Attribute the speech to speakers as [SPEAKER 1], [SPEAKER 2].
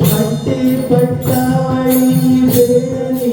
[SPEAKER 1] పట్టి పట్టావళి వేదని